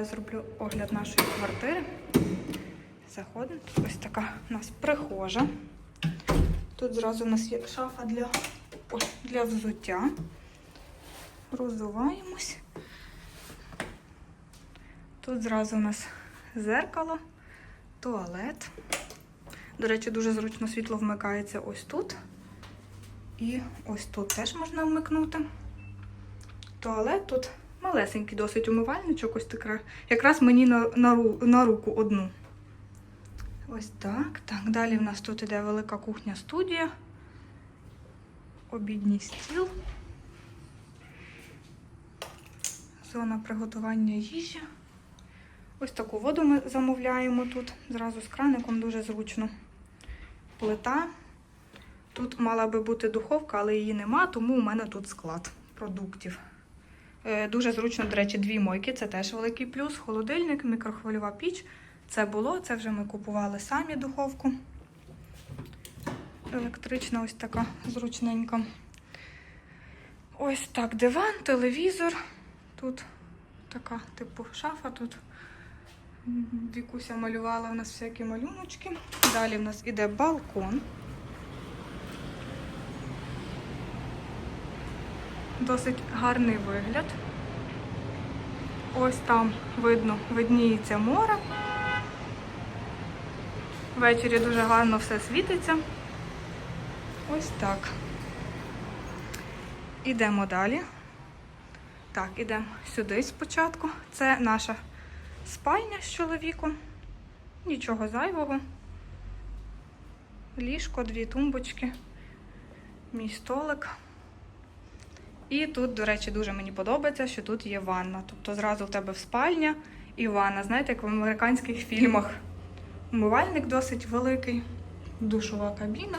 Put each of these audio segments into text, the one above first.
Зараз зроблю огляд нашої квартири. Заходимо. Ось така у нас прихожа. Тут зразу у нас є шафа для, для взуття. Розуваємось. Тут зразу у нас зеркало, туалет. До речі, дуже зручно світло вмикається ось тут. І ось тут теж можна вмикнути. Туалет тут малесенький досить умивальничок, ось така. Якраз мені на, на, на руку одну. Ось так. Так, далі в нас тут іде велика кухня-студія. Обідній стіл. Зона приготування їжі. Ось таку воду ми замовляємо тут. Зразу з краником дуже зручно. Плита. Тут мала би бути духовка, але її нема, тому у мене тут склад продуктів. Е, Дуже зручно, до речі, дві мойки, це теж великий плюс. Холодильник, мікрохвильова піч. Це було, це вже ми купували самі духовку. Електрична, ось така зручненька. Ось так, диван, телевізор. Тут така, типу, шафа. Тут Вікуся малювала у нас всякі малюночки. Далі в нас іде балкон. Досить гарний вигляд. Ось там видно, видніється море. Ввечері дуже гарно все світиться. Ось так. Ідемо далі. Так, ідемо сюди спочатку. Це наша спальня з чоловіком. Нічого зайвого. Ліжко, дві тумбочки, мій столик. І тут, до речі, дуже мені подобається, що тут є ванна. Тобто зразу в тебе в спальня і ванна. Знаєте, як в американських фільмах. Умивальник досить великий, душова кабіна,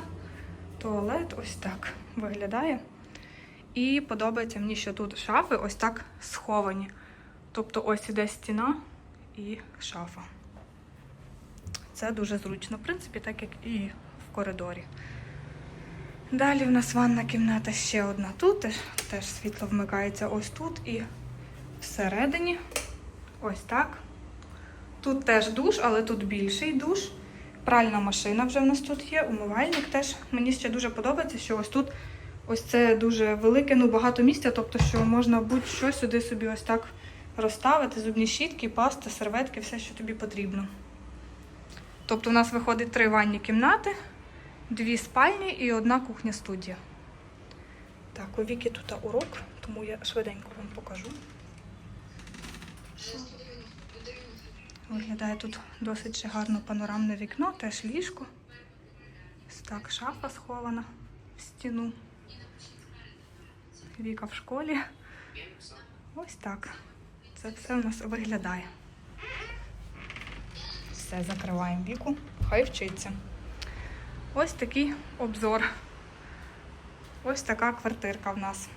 туалет ось так виглядає. І подобається мені, що тут шафи ось так сховані. Тобто ось іде стіна і шафа. Це дуже зручно, в принципі, так як і в коридорі. Далі в нас ванна кімната ще одна тут. Теж, теж світло вмикається ось тут і всередині. Ось так. Тут теж душ, але тут більший душ. Пральна машина вже в нас тут є. Умивальник теж. Мені ще дуже подобається, що ось тут ось це дуже велике, ну багато місця, тобто, що можна будь-що сюди собі ось так розставити. Зубні щітки, пасти, серветки, все, що тобі потрібно. Тобто, у нас виходить три ванні кімнати, дві спальні і одна кухня-студія. Так, у Віки тут урок, тому я швиденько вам покажу. Виглядає тут досить гарно панорамне вікно, теж ліжко. Так, шафа схована в стіну. Віка в школі. Ось так. Це все у нас виглядає. Все, закриваємо віку, хай вчиться. Ось такий обзор. Ось така квартирка в нас.